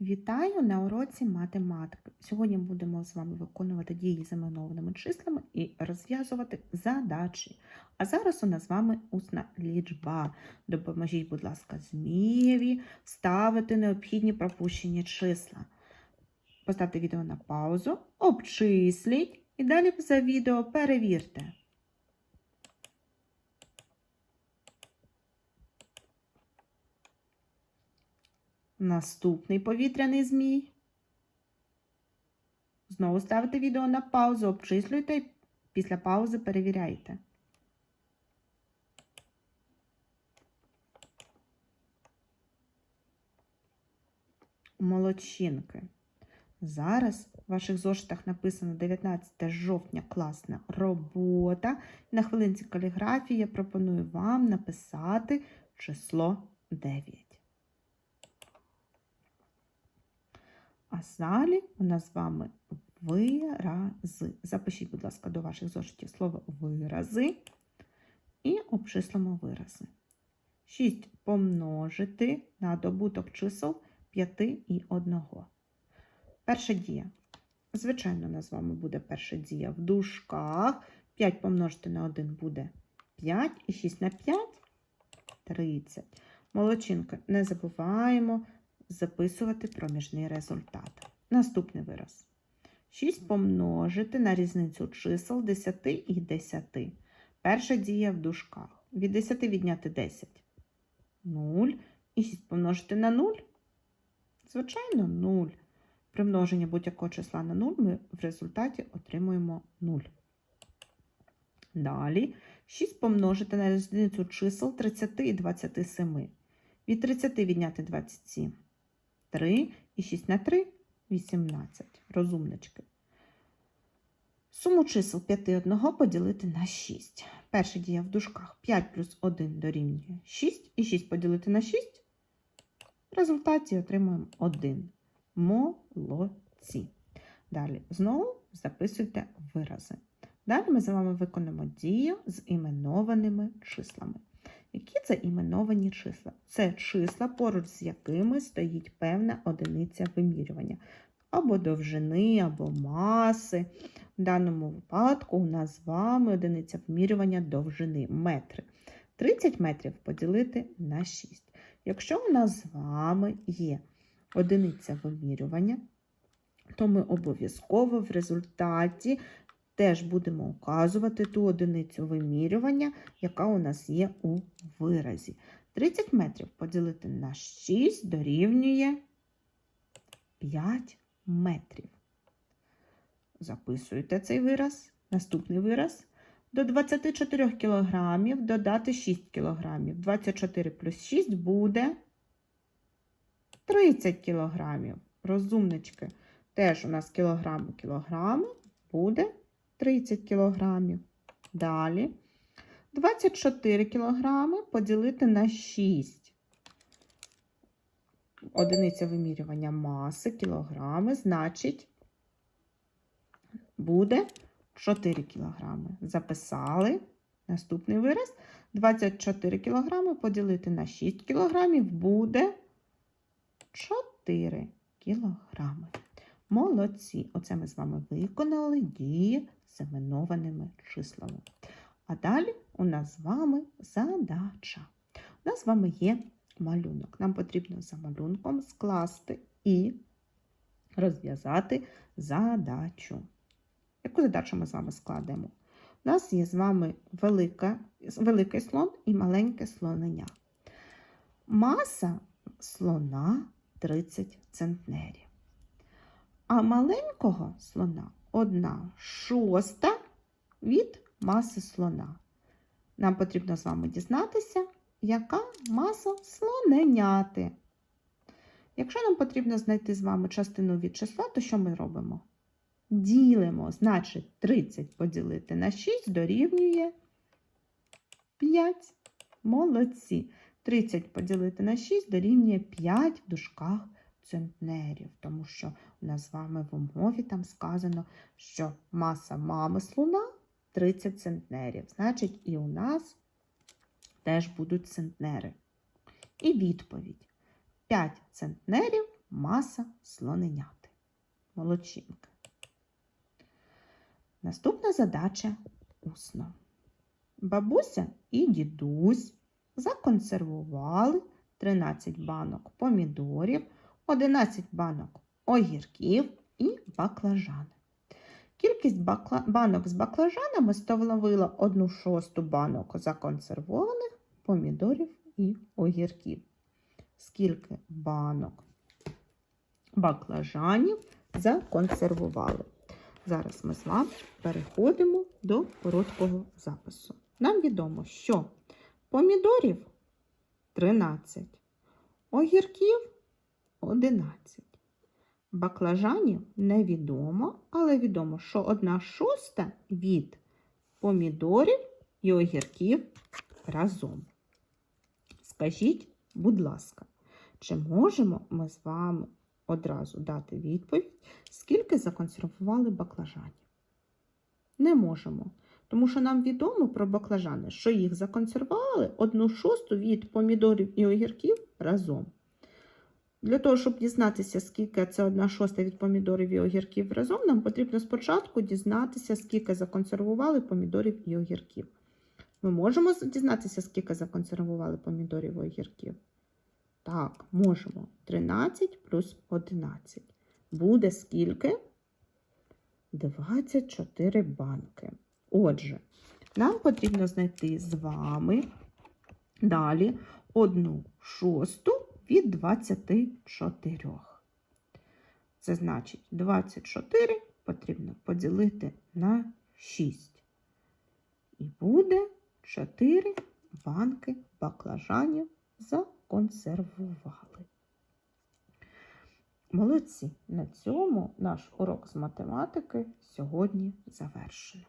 Вітаю на уроці математики. Сьогодні будемо з вами виконувати дії з іменованими числами і розв'язувати задачі. А зараз у нас з вами усна лічба. Допоможіть, будь ласка, Змієві ставити необхідні пропущені числа. Поставте відео на паузу, обчисліть і далі за відео перевірте. Наступний повітряний змій. Знову ставите відео на паузу, обчислюйте після паузи перевіряйте. Молодчинки. Зараз в ваших зошитах написано 19 жовтня класна робота. На хвилинці каліграфії я пропоную вам написати число 9. А далі у нас з вами вирази. Запишіть, будь ласка, до ваших зошитів слово вирази і обчислимо вирази. 6 помножити на добуток чисел 5 і 1. Перша дія. Звичайно, у нас з вами буде перша дія в дужках. 5 помножити на 1 буде 5 і 6 на 5 30. Молодчинка, не забуваємо записувати проміжний результат. Наступний вираз. 6 помножити на різницю чисел 10 і 10. Перша дія в дужках. Від 10 відняти 10. 0. І 6 помножити на 0. Звичайно, 0. При множенні будь-якого числа на 0 ми в результаті отримуємо 0. Далі 6 помножити на різницю чисел 30 і 27. Від 30 відняти 27. 3 і 6 на 3 18. Розумнички. Суму чисел 5 і 1 поділити на 6. Перша дія в дужках 5 плюс 1 дорівнює 6 і 6 поділити на 6. В результаті отримуємо 1. Молодці. Далі знову записуйте вирази. Далі ми з вами виконаємо дію з іменованими числами. Які це іменовані числа? Це числа, поруч з якими стоїть певна одиниця вимірювання. Або довжини, або маси. В даному випадку у нас з вами одиниця вимірювання довжини метри. 30 метрів поділити на 6. Якщо у нас з вами є одиниця вимірювання, то ми обов'язково в результаті теж будемо указувати ту одиницю вимірювання, яка у нас є у виразі. 30 метрів поділити на 6 дорівнює 5 метрів. Записуйте цей вираз. Наступний вираз. До 24 кг додати 6 кг. 24 плюс 6 буде 30 кг. Розумнички. Теж у нас кілограми кілограми буде 30 кг. Далі 24 кг поділити на 6. Одиниця вимірювання маси кілограми, значить, буде 4 кг. Записали наступний вираз. 24 кг поділити на 6 кг буде 4 кг. Молодці! Оце ми з вами виконали дії з іменованими числами. А далі у нас з вами задача. У нас з вами є малюнок. Нам потрібно за малюнком скласти і розв'язати задачу. Яку задачу ми з вами складемо? У нас є з вами велика, великий слон і маленьке слонення. Маса слона 30 центнерів. А маленького слона одна шоста від маси слона. Нам потрібно з вами дізнатися, яка маса слоненяти. Якщо нам потрібно знайти з вами частину від числа, то що ми робимо? Ділимо, значить, 30 поділити на 6 дорівнює 5. Молодці. 30 поділити на 6 дорівнює 5 в дужках центнерів, тому що у нас з вами в умові там сказано, що маса мами слона 30 центнерів. Значить, і у нас теж будуть центнери. І відповідь: 5 центнерів маса слоненяти. Молодчинки. Наступна задача усно. Бабуся і дідусь законсервували 13 банок помідорів, 11 банок огірків і баклажани. Кількість бакла- банок з баклажанами становила 1 шосту банок законсервованих помідорів і огірків. Скільки банок баклажанів законсервували? Зараз ми з вами переходимо до короткого запису. Нам відомо, що помідорів 13, огірків 11. Баклажанів невідомо, але відомо, що одна шоста від помідорів і огірків разом. Скажіть, будь ласка, чи можемо ми з вами одразу дати відповідь, скільки законсервували баклажанів? Не можемо. Тому що нам відомо про баклажани, що їх законсервували одну шосту від помідорів і огірків разом. Для того, щоб дізнатися, скільки це одна шоста від помідорів і огірків разом, нам потрібно спочатку дізнатися, скільки законсервували помідорів і огірків. Ми можемо дізнатися, скільки законсервували помідорів і огірків? Так, можемо. 13 плюс 11. Буде скільки? 24 банки. Отже, нам потрібно знайти з вами далі одну шосту від 24. Це значить 24 потрібно поділити на 6. І буде 4 банки баклажанів законсервували. Молодці! На цьому наш урок з математики сьогодні завершено.